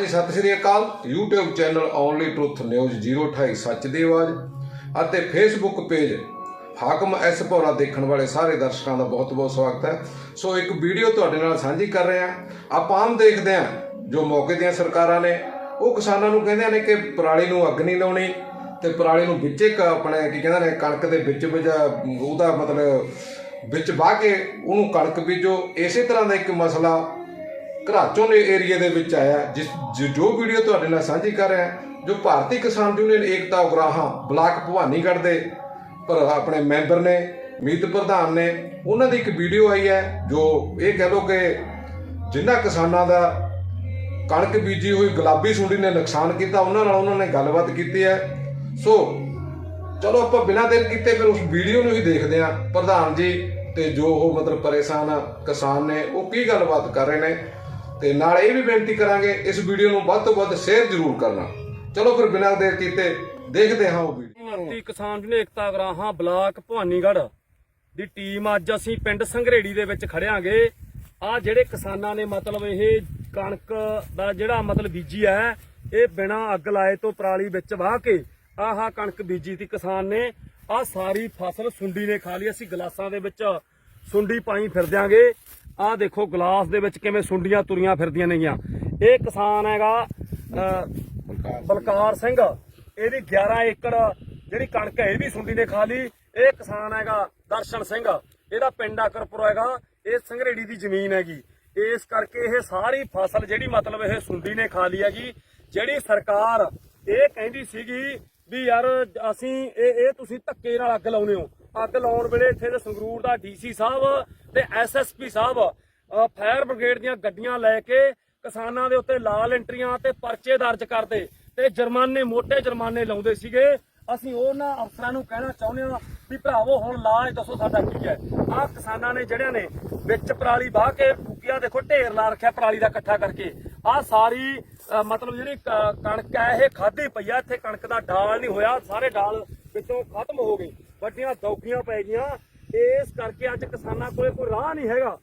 ਹਾਂਜੀ ਸਤਿ ਸ਼੍ਰੀ ਅਕਾਲ। YouTube channel only truth news 028 ਸੱਚ ਦੀ ਆਵਾਜ਼ ਅਤੇ Facebook page Hakam S Bhora ਦੇਖਣ ਵਾਲੇ ਸਾਰੇ ਦਰਸ਼ਕਾਂ ਦਾ ਬਹੁਤ-ਬਹੁਤ ਸਵਾਗਤ ਹੈ। ਸੋ ਇੱਕ ਵੀਡੀਓ ਤੁਹਾਡੇ ਨਾਲ ਸਾਂਝੀ ਕਰ ਰਹੇ ਹਾਂ। ਆਪਾਂ ਆਮ ਦੇਖਦੇ ਹਾਂ ਜੋ ਮੌਕੇ ਦੀਆਂ ਸਰਕਾਰਾਂ ਨੇ। ਉਹ ਕਿਸਾਨਾਂ ਨੂੰ ਕਹਿੰਦੇ ਨੇ ਕਿ ਪਰਾਲੀ ਨੂੰ ਅੱਗ ਨਹੀਂ ਲਾਉਣੀ ਤੇ ਪਰਾਲੀ ਨੂੰ ਵਿੱਚ ਕ- ਆਪਣੇ ਕੀ ਕਹਿੰਦੇ ਨੇ, ਕਣਕ ਦੇ ਵਿੱਚ ਵਿੱਚ ਉਹਦਾ ਮਤਲਬ ਵਿੱਚ ਵਾਹ ਕੇ ਉਹਨੂੰ ਕਣਕ ਬੀਜੋ। ਇਸੇ ਤਰ੍ਹਾਂ ਦਾ ਇੱਕ ਮਸਲਾ ਘਰਾਚੋਂ ਦੇ ਏਰੀਆ ਦੇ ਵਿੱਚ ਆਇਆ ਜਿਸ ਜੋ- ਜੋ ਵੀਡੀਓ ਤੁਹਾਡੇ ਨਾਲ ਸਾਂਝੀ ਕਰ ਰਿਹਾ ਜੋ ਭਾਰਤੀ ਕਿਸਾਨ ਯੂਨੀਅਨ ਏਕਤਾ ਉਗਰਾਹਾਂ, ਬਲਾਕ ਭਵਾਨੀਗੜ੍ਹ ਦੇ ਪਰ ਆਪਣੇ ਮੈਂਬਰ ਨੇ, ਮੀਤ ਪ੍ਰਧਾਨ ਨੇ, ਉਹਨਾਂ ਦੀ ਇੱਕ ਵੀਡੀਓ ਆਈ ਹੈ, ਜੋ ਇਹ ਕਹਿ ਲੋ ਕਿ ਜਿਨ੍ਹਾਂ ਕਿਸਾਨਾਂ ਦਾ ਕਣਕ ਬੀਜੀ ਹੋਈ ਗੁਲਾਬੀ ਸੁੰਡੀ ਨੇ ਨੁਕਸਾਨ ਕੀਤਾ, ਉਹਨਾਂ ਨਾਲ ਉਹਨਾਂ ਨੇ ਗੱਲਬਾਤ ਕੀਤੀ ਹੈ। ਸੋ, ਚਲੋ ਆਪਾਂ ਬਿਨਾਂ ਦੇਰ ਕੀਤੇ ਫਿਰ ਉਸ ਵੀਡੀਓ ਨੂੰ ਹੀ ਦੇਖਦੇ ਹਾਂ। ਪ੍ਰਧਾਨ ਜੀ ਤੇ ਜੋ ਉਹ ਮਤਲਬ ਪਰੇਸ਼ਾਨ ਕਿਸਾਨ ਨੇ, ਉਹ ਕੀ ਗੱਲਬਾਤ ਕਰ ਰਹੇ ਨੇ? ਤੇ ਨਾਲ ਇਹ ਵੀ ਬੇਨਤੀ ਕਰਾਂਗੇ, ਇਸ ਵੀਡੀਓ ਨੂੰ ਵੱਧ ਤੋਂ ਵੱਧ ਸ਼ੇਅਰ ਜ਼ਰੂਰ ਕਰਨਾ। ਚਲੋ ਫਿਰ ਬਿਨਾਂ ਦੇਰ ਕੀਤੇ ਦੇਖਦੇ ਹਾਂ ਉਹ video. Bharti Kisan union Ekta Ugrahan, block Bhawanigarh ਦੀ ਟੀਮ ਅੱਜ ਅਸੀਂ ਪਿੰਡ ਸੰਘਰੇੜੀ ਦੇ ਵਿੱਚ ਖੜਿਆਂਗੇ। ਆ ਜਿਹੜੇ ਕਿਸਾਨਾਂ ਨੇ ਮਤਲਬ ਇਹ ਕਣਕ ਦਾ ਜਿਹੜਾ ਮਤਲਬ ਬੀਜੀ ਹੈ, ਇਹ ਬਿਨਾਂ ਅੱਗ ਲਾਏ ਤੋਂ ਪਰਾਲੀ ਵਿੱਚ ਵਾਹ ਕੇ ਆਹ ਕਣਕ ਬੀਜੀ ਤੀ ਕਿਸਾਨ ਨੇ। ਆ ਸਾਰੀ ਫਸਲ ਸੁੰਡੀ ਨੇ ਖਾ ਲਈ, ਅਸੀਂ ਗਲਾਸਾਂ ਦੇ ਵਿੱਚ ਸੁੰਡੀ ਪਾਈ ਫਿਰਦਿਆਂਗੇ ਆਹ ਦੇਖੋ ਗਲਾਸ ਦੇ ਵਿੱਚ ਕਿਵੇਂ ਸੁੰਡੀਆਂ ਤੁਰੀਆਂ ਫਿਰਦੀਆਂ ਨੇਗੀਆਂ। ਇਹ ਕਿਸਾਨ ਹੈਗਾ ਬਲਕਾਰ ਸਿੰਘ। ਇਹਦੀ 11 ਏਕੜ ਜਿਹੜੀ ਕਣਕ ਹੈ ਇਹ ਵੀ ਸੁੰਡੀ ਨੇ ਖਾ ਲਈ। ਇਹ ਕਿਸਾਨ ਹੈਗਾ ਦਰਸ਼ਨ ਸਿੰਘ। ਇਹਦਾ ਪਿੰਡ ਆਕਰਪੁਰ ਹੈਗਾ। ਇਹ ਸੰਘਰੇੜੀ ਦੀ ਜ਼ਮੀਨ ਹੈਗੀ। ਇਸ ਕਰਕੇ ਇਹ ਸਾਰੀ ਫਸਲ ਜਿਹੜੀ ਮਤਲਬ ਇਹ ਸੁੰਡੀ ਨੇ ਖਾ ਲਈ ਹੈਗੀ। ਜਿਹੜੀ ਸਰਕਾਰ ਇਹ ਕਹਿੰਦੀ ਸੀਗੀ ਵੀ ਯਾਰ ਅਸੀਂ ਇਹ ਇਹ ਤੁਸੀਂ ਧੱਕੇ ਨਾਲ ਅੱਗ ਲਾਉਨੇ ਹੋ। ਅੱਗ ਲਾਉਣ ਵੇਲੇ ਇੱਥੇ ਦੇ ਸੰਗਰੂਰ ਦਾ ਡੀਸੀ ਸਾਹਿਬ ਤੇ ਐਸਐਸਪੀ ਸਾਹਿਬ ਫਾਇਰ ਬ੍ਰਿਗੇਡ ਦੀਆਂ ਗੱਡੀਆਂ ਲੈ ਕੇ ਕਿਸਾਨਾਂ ਦੇ ਉੱਤੇ ਲਾਲ ਐਂਟਰੀਆਂ ਤੇ ਪਰਚੇ ਦਰਜ ਕਰਦੇ ਤੇ ਜੁਰਮਾਨੇ ਮੋਟੇ ਜੁਰਮਾਨੇ ਲਾਉਂਦੇ ਸੀਗੇ। ਅਸੀਂ ਉਹਨਾਂ ਅਫਸਰਾਂ ਨੂੰ ਕਹਿਣਾ ਚਾਹੁੰਦੇ ਹਾਂ ਵੀ ਭਰਾਵੋ, ਹੁਣ ਲਾਜ ਦੱਸੋ ਸਾਡਾ ਕੀ ਹੈ। ਆਹ ਕਿਸਾਨਾਂ ਨੇ ਜਿਹੜਿਆਂ ਨੇ ਵਿੱਚ ਪਰਾਲੀ ਵਾਹ ਕੇ ਫੂਕਿਆ, ਦੇਖੋ ਢੇਰ ਲਾ ਰੱਖਿਆ ਪਰਾਲੀ ਦਾ ਇਕੱਠਾ ਕਰਕੇ। ਆਹ ਸਾਰੀ ਮਤਲਬ ਜਿਹੜੀ ਕਣਕ ਹੈ, ਇਹ ਖਾਧੀ ਪਈ ਆ, ਇੱਥੇ ਕਣਕ ਦਾ ਡਾਲ ਨਹੀਂ ਹੋਇਆ, ਸਾਰੇ ਡਾਲ ਵਿੱਚੋਂ ਖਤਮ ਹੋ ਗਏ। ਵੱਡੀਆਂ ਦੌਗੀਆਂ ਪੈ ਗਈਆਂ। ਇਸ ਕਰਕੇ ਅੱਜ ਕਿਸਾਨਾਂ ਕੋਲੇ ਕੋਈ ਰਾਹ ਨਹੀਂ ਹੈਗਾ।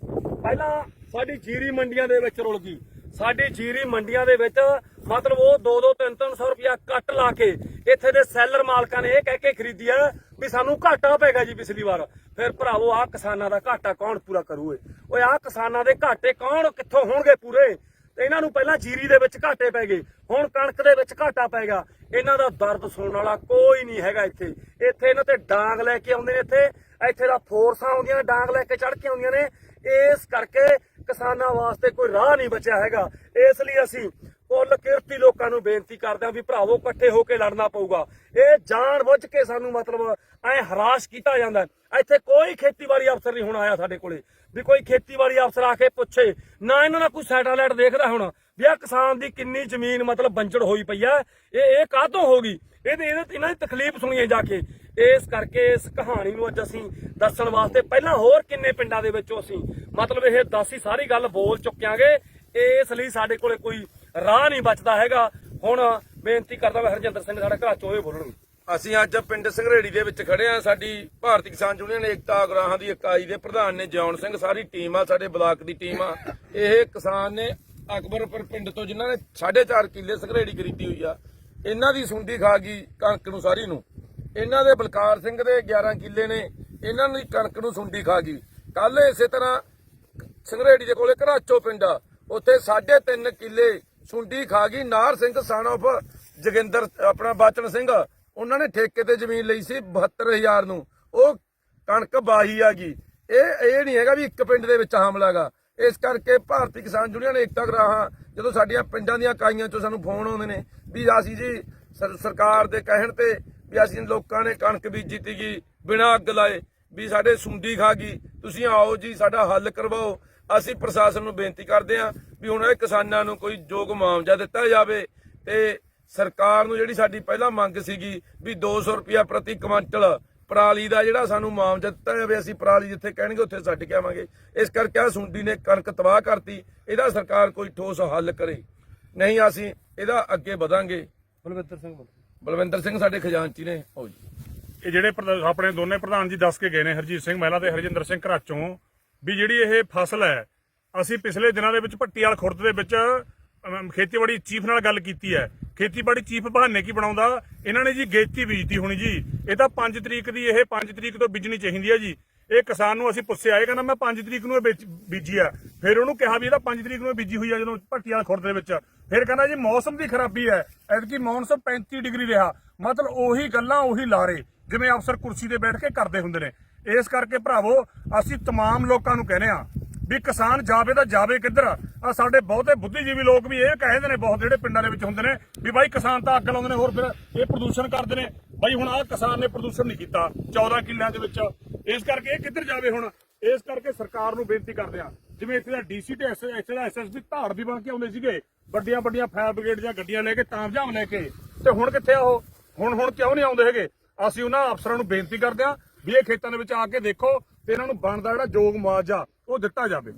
ਪਹਿਲਾਂ ਸਾਡੀ ਜੀਰੀ ਮੰਡੀਆਂ ਦੇ ਵਿੱਚ ਰੁਲ ਗਈ। ਸਾਡੀ ਜੀਰੀ ਮੰਡੀਆਂ ਦੇ ਵਿੱਚ ਮਤਲਬ ਉਹ 2-2 3-300 ਰੁਪਇਆ ਕੱਟ ਲਾ ਕੇ ਇੱਥੇ ਦੇ ਸੈਲਰ ਮਾਲਕਾਂ ਨੇ ਇਹ ਕਹਿ ਕੇ ਖਰੀਦੀ ਹੈ ਵੀ ਸਾਨੂੰ ਘਾਟਾ ਪੈਗਾ ਜੀ ਪਿਛਲੀ ਵਾਰ। ਫਿਰ ਭਰਾਵੋ, ਆਹ ਕਿਸਾਨਾਂ ਦਾ ਘਾਟਾ ਕੌਣ ਪੂਰਾ ਕਰੂ ਏ ਓਏ, ਆਹ ਕਿਸਾਨਾਂ ਦੇ ਘਾਟੇ ਕੌਣ ਕਿੱਥੋਂ ਹੋਣਗੇ ਪੂਰੇ? ਤੇ ਇਹਨਾਂ ਨੂੰ ਪਹਿਲਾਂ ਜੀਰੀ ਦੇ ਵਿੱਚ ਘਾਟੇ ਪੈ ਗਏ। ਹੁਣ ਕਣਕ ਦੇ ਵਿੱਚ ਘਾਟਾ ਪੈ ਗਿਆ। ਇਹਨਾਂ ਦਾ ਦਰਦ ਸੁਣਨ ਵਾਲਾ ਕੋਈ ਨਹੀਂ ਹੈਗਾ ਇੱਥੇ। ਇੱਥੇ ਇਹਨਾਂ ਤੇ ਡਾਂਗ ਲੈ ਕੇ ਆਉਂਦੇ ਨੇ ਇੱਥੇ। ਇੱਥੇ ਦਾ ਫੋਰਸਾਂ ਆਉਂਦੀਆਂ ਨੇ, ਡਾਂਗ ਲੈ ਕੇ ਚੜ ਕੇ ਆਉਂਦੀਆਂ ਨੇ। ਇਸ ਕਰਕੇ ਕਿਸਾਨਾਂ ਵਾਸਤੇ ਕੋਈ ਰਾਹ ਨਹੀਂ ਬਚਿਆ ਹੈਗਾ। ਇਸ ਲਈ ਅਸੀਂ ਕੁੱਲ ਕਿਰਤੀ ਲੋਕਾਂ ਨੂੰ ਬੇਨਤੀ ਕਰਦੇ ਹਾਂ ਵੀ ਭਰਾਵੋ, ਇਕੱਠੇ ਹੋ ਕੇ ਲੜਨਾ ਪਊਗਾ। ਇਹ ਜਾਣ ਬੁੱਝ ਕੇ ਸਾਨੂੰ ਮਤਲਬ ਐ ਹਰਾਸ਼ ਕੀਤਾ ਜਾਂਦਾ ਇੱਥੇ ਕੋਈ ਖੇਤੀਬਾੜੀ ਅਫਸਰ ਨਹੀਂ ਹੁਣ ਆਇਆ ਸਾਡੇ ਕੋਲੇ। ਵੀ ਕੋਈ ਖੇਤੀਬਾੜੀ ਅਫਸਰ ਆ ਕੇ ਪੁੱਛੇ। ਨਾ ਇਹਨਾਂ ਦਾ ਕੋਈ ਸੈਟਲਾਈਟ ਦੇਖਦਾ ਹੁਣ। ਵੀ ਆ ਕਿਸਾਨ ਦੀ ਕਿੰਨੀ ਜ਼ਮੀਨ ਮਤਲਬ ਬੰਜੜ ਹੋਈ ਪਈ ਆ। ਇਹ ਇਹ ਕਾਹਤੋਂ ਹੋ ਗਈ? ਇਹਦੇ ਇਹਦੇ ਇਹਨਾਂ ਦੀ ਤਕਲੀਫ ਸੁਣੀਏ ਜਾ ਕੇ। ਇਸ ਕਰਕੇ ਇਸ ਕਹਾਣੀ ਨੂੰ ਅੱਜ ਅਸੀਂ ਦੱਸਣ ਵਾਸਤੇ ਪਹਿਲਾਂ ਹੋਰ ਕਿੰਨੇ ਪਿੰਡਾਂ ਦੇ ਵਿੱਚੋਂ ਅਸੀਂ ਮਤਲਬ ਇਹ ਦੱਸੀ ਸਾਰੀ ਗੱਲ ਬੋਲ ਚੁੱਕਿਆਂਗੇ। ਇਸ ਲਈ ਸਾਡੇ ਕੋਲੇ ਕੋਈ ਰਾਹ ਨਹੀਂ ਬਚਦਾ ਹੈਗਾ। ਹੁਣ ਬੇਨਤੀ ਕਰਦਾ ਮੈਂ ਹਰਜਿੰਦਰ ਸਿੰਘ ਸਾਡਾ ਘਰ ਚੋਏ ਬੋਲਣਗੇ। ਅਸੀਂ ਅੱਜ ਪਿੰਡ ਸੰਘਰੇੜੀ ਦੇ ਵਿੱਚ ਖੜੇ ਆ ਸਾਡੀ ਭਾਰਤੀ ਕਿਸਾਨ ਯੂਨੀਅਨ ਏਕਤਾ ਅਗਰਾਹਾਂ ਦੀ ਇਕਾਈ ਦੇ ਪ੍ਰਧਾਨ ਨੇ ਜੌਨ ਸਿੰਘ। ਸਾਰੀ ਟੀਮ ਆ, ਸਾਡੇ ਬਲਾਕ ਦੀ ਟੀਮ ਆ। ਇਹ ਕਿਸਾਨ ਨੇ ਅਕਬਰਪੁਰ ਪਿੰਡ ਤੋਂ ਜਿਨ੍ਹਾਂ ਨੇ 4.5 ਕਿੱਲੇ ਸੰਘਰੇੜੀ ਖਰੀਦੀ ਹੋਈ ਆ, ਇਹਨਾਂ ਦੀ ਸੁੰਡੀ ਖਾ ਗਈ ਕਣਕ ਨੂੰ ਸਾਰੀ ਨੂੰ। ਇਹਨਾਂ ਦੇ ਬਲਕਾਰ ਸਿੰਘ ਦੇ 11 ਕਿੱਲੇ ਨੇ, ਇਹਨਾਂ ਦੀ ਕਣਕ ਨੂੰ ਸੁੰਡੀ ਖਾ ਗਈ। ਕੱਲ ਇਸੇ ਤਰ੍ਹਾਂ ਸੰਘਰੇੜੀ ਦੇ ਕੋਲੇ ਘਰਾਚੋ ਪਿੰਡ ਆ। ਉੱਥੇ 3.5 ਕਿੱਲੇ ਸੁੰਡੀ ਖਾ ਗਈ। ਨਾਰ ਸਿੰਘ ਸਨ of ਜੋਗਿੰਦਰ, ਆਪਣਾ ਬਾਚਨ ਸਿੰਘ, ਉਹਨਾਂ ਨੇ ਠੇਕੇ ਤੇ ਜ਼ਮੀਨ ਲਈ ਸੀ 72000 ਨੂੰ। ਉਹ ਕਣਕ ਬਾਹੀ ਆ ਗਈ। ਇਹ ਇਹ ਨਹੀਂ ਹੈਗਾ ਵੀ ਇੱਕ ਪਿੰਡ ਦੇ ਵਿੱਚ ਹਮਲਾ ਗਾ ਇਸ ਕਰਕੇ ਭਾਰਤੀ ਕਿਸਾਨ ਯੂਨੀਅਨ ਏਕਤਾ ਗਰਾਹਾਂ, ਜਦੋਂ ਸਾਡੀਆਂ ਪਿੰਡਾਂ ਦੀਆਂ ਇਕਾਈਆਂ ਚੋਂ ਸਾਨੂੰ ਫੋਨ ਆਉਂਦੇ ਨੇ ਵੀ ਅਸੀਂ ਜੀ, ਸਰ- ਸਰਕਾਰ ਦੇ ਕਹਿਣ ਤੇ ਵੀ ਅਸੀਂ ਲੋਕਾਂ ਨੇ ਕਣਕ ਬੀਜੀ ਤੀਗੀ ਬਿਨਾਂ ਅੱਗ ਲਾਏ, ਵੀ ਸਾਡੇ ਸੁੰਡੀ ਖਾ ਗਈ। ਤੁਸੀਂ ਆਓ ਜੀ, ਸਾਡਾ ਹੱਲ ਕਰਵਾਓ। ਅਸੀਂ ਪ੍ਰਸ਼ਾਸਨ ਨੂੰ ਬੇਨਤੀ ਕਰਦੇ ਹਾਂ ਵੀ ਹੁਣ ਇਹ ਕਿਸਾਨਾਂ ਨੂੰ ਕੋਈ ਯੋਗ ਮੁਆਵਜ਼ਾ ਦਿੱਤਾ ਜਾਵੇ ਤੇ ਸਰਕਾਰ ਨੂੰ ਜਿਹੜੀ ਸਾਡੀ ਪਹਿਲਾਂ ਮੰਗ ਸੀਗੀ ਵੀ 200 ਰੁਪਿਆ ਪ੍ਰਤੀ ਕੁਇੰਟਲ ਪਰਾਲੀ ਦਾ ਜਿਹੜਾ ਸਾਨੂੰ ਮੁਆਵਜ਼ਾ ਦਿੱਤਾ ਜਾਵੇ ਅਸੀਂ ਪਰਾਲੀ ਜਿੱਥੇ ਕਹਿਣਗੇ ਉੱਥੇ ਛੱਡ ਕੇ ਆਵਾਂਗੇ। ਇਸ ਕਰਕੇ ਆ ਸੁੰਡੀ ਨੇ ਕਣਕ ਤਬਾਹ ਕਰਤੀ ਇਹਦਾ ਸਰਕਾਰ ਕੋਈ ਠੋਸ ਹੱਲ ਕਰੇ। ਨਹੀਂ ਅਸੀਂ ਇਹਦਾ ਅੱਗੇ ਵਧਾਂਗੇ। ਬਲਵਿੰਦਰ ਸਿੰਘ ਬੋਲ। ਬਲਵਿੰਦਰ ਸਿੰਘ ਸਾਡੇ ਖਜ਼ਾਨਚੀ ਨੇ ਆਓ ਜੀ। ਇਹ ਜਿਹੜੇ ਆਪਣੇ ਦੋਨੇ ਪ੍ਰਧਾਨ ਜੀ ਦੱਸ ਕੇ ਗਏ ਨੇ ਹਰਜੀਤ ਸਿੰਘ ਮਹਿਲਾ ਤੇ ਹਰਜਿੰਦਰ ਸਿੰਘ ਘਰਾਚੋਂ। ਵੀ ਜਿਹੜੀ ਇਹ ਫਸਲ ਹੈ, ਅਸੀਂ ਪਿਛਲੇ ਦਿਨਾਂ ਦੇ ਵਿੱਚ ਭੱਟੀਵਾਲ ਖੁਰਦ ਦੇ ਵਿੱਚ ਖੇਤੀਬਾੜੀ ਚੀਫ ਨਾਲ ਗੱਲ ਕੀਤੀ ਹੈ। ਖੇਤੀਬਾੜੀ ਚੀਫ ਬਹਾਨੇ ਕੀ ਬਣਾਉਂਦਾ? ਇਹਨਾਂ ਨੇ ਜੀ ਗੇਤੀ ਬੀਜਤੀ ਹੋਣੀ ਜੀ। ਇਹ ਤਾਂ 5 ਤਰੀਕ ਦੀ ਇਹ 5 ਤਰੀਕ ਤੋਂ ਬੀਜਣੀ ਚਾਹੀਦੀ ਹੈ ਜੀ। ਇਹ ਕਿਸਾਨ ਨੂੰ ਅਸੀਂ ਪੁੱਛਿਆ, ਇਹ ਕਹਿੰਦਾ, ਮੈਂ 5 ਤਰੀਕ ਨੂੰ ਇਹ ਵੇਚ- ਬੀਜੀ ਆ। ਫਿਰ ਉਹਨੂੰ ਕਿਹਾ ਵੀ ਇਹਦਾ 5 ਤਰੀਕ ਨੂੰ ਇਹ ਬੀਜੀ ਹੋਈ ਆ ਜਦੋਂ ਭੱਟੀ ਵਾਲਾ ਖੁਰਦ ਦੇ ਵਿੱਚ। ਫਿਰ ਕਹਿੰਦਾ, ਜੀ, ਮੌਸਮ ਦੀ ਖਰਾਬੀ ਹੈ। ਐਤਕੀ ਮੌਨਸੂਨ 35 ਡਿਗਰੀ ਰਿਹਾ। ਮਤਲਬ ਉਹੀ ਗੱਲਾਂ, ਉਹੀ ਲਾਰੇ ਜਿਵੇਂ ਅਫਸਰ ਕੁਰਸੀ ਤੇ ਬੈਠ ਕੇ ਕਰਦੇ ਹੁੰਦੇ ਨੇ। ਇਸ ਕਰਕੇ ਭਰਾਵੋ ਅਸੀਂ तमाम ਲੋਕਾਂ ਨੂੰ ਕਹਿੰਦੇ ਆ ਵੀ ਕਿਸਾਨ ਜਾਵੇ ਤਾਂ ਜਾਵੇ ਕਿੱਧਰ ਆ ਸਾਡੇ ਬਹੁਤੇ ਬੁੱਧੀਜੀਵੀ ਲੋਕ ਵੀ ਇਹ ਕਹਿੰਦੇ ਨੇ ਬਹੁਤ ਜਿਹੜੇ ਪਿੰਡਾਂ ਦੇ ਵਿੱਚ ਹੁੰਦੇ ਨੇ ਵੀ ਬਾਈ ਕਿਸਾਨ ਤਾਂ ਅੱਗ ਲਾਉਂਦੇ ਨੇ ਹੋਰ ਫਿਰ ਇਹ ਪ੍ਰਦੂਸ਼ਣ ਕਰਦੇ ਨੇ ਬਾਈ ਹੁਣ ਆਹ ਕਿਸਾਨ ਨੇ ਪ੍ਰਦੂਸ਼ਣ ਨਹੀਂ ਕੀਤਾ 14 ਕਿੱਲਿਆਂ ਦੇ ਵਿੱਚ ਇਸ ਕਰਕੇ ਇਹ ਕਿੱਧਰ ਜਾਵੇ ਹੁਣ ਇਸ ਕਰਕੇ ਸਰਕਾਰ ਨੂੰ ਬੇਨਤੀ ਕਰਦੇ ਆ ਜਿਵੇਂ ਇੱਥੇ ਦਾ ਡੀਸੀ ਤੇ ਇੱਥੇ ਦਾ ਐਸਐਸਪੀ ਧਾੜ ਵੀ ਬਣ ਕੇ ਆਉਂਦੇ ਸੀਗੇ ਵੱਡੀਆਂ ਵੱਡੀਆਂ ਫਾਇਰ ਬ੍ਰਿਗੇਡ ਦੀਆਂ ਗੱਡੀਆਂ ਲੈ ਕੇ ਤਾਮਝਾਮ ਲੈ ਕੇ ਤੇ ਹੁਣ ਕਿੱਥੇ ਆ ਉਹ ਹੁਣ ਹੁਣ ਕਿਉਂ ਨਹੀਂ ਆਉਂਦੇ ਹੈਗੇ ਅਸੀਂ ਉਹਨਾਂ ਅਫਸਰਾਂ ਨੂੰ ਬੇਨਤੀ ਕਰਦੇ ਆ ਵੀ ਇਹ ਖੇਤਾਂ ਦੇ ਵਿੱਚ ਆ ਕੇ ਦੇਖੋ ਤੇ ਇਹਨਾਂ ਨੂੰ ਬਣਦਾ ਜਿਹੜਾ ਯੋਗ ਮੁਆਵਜ਼ਾ ਉਹ ਦਿੱਤਾ ਜਾਵੇ।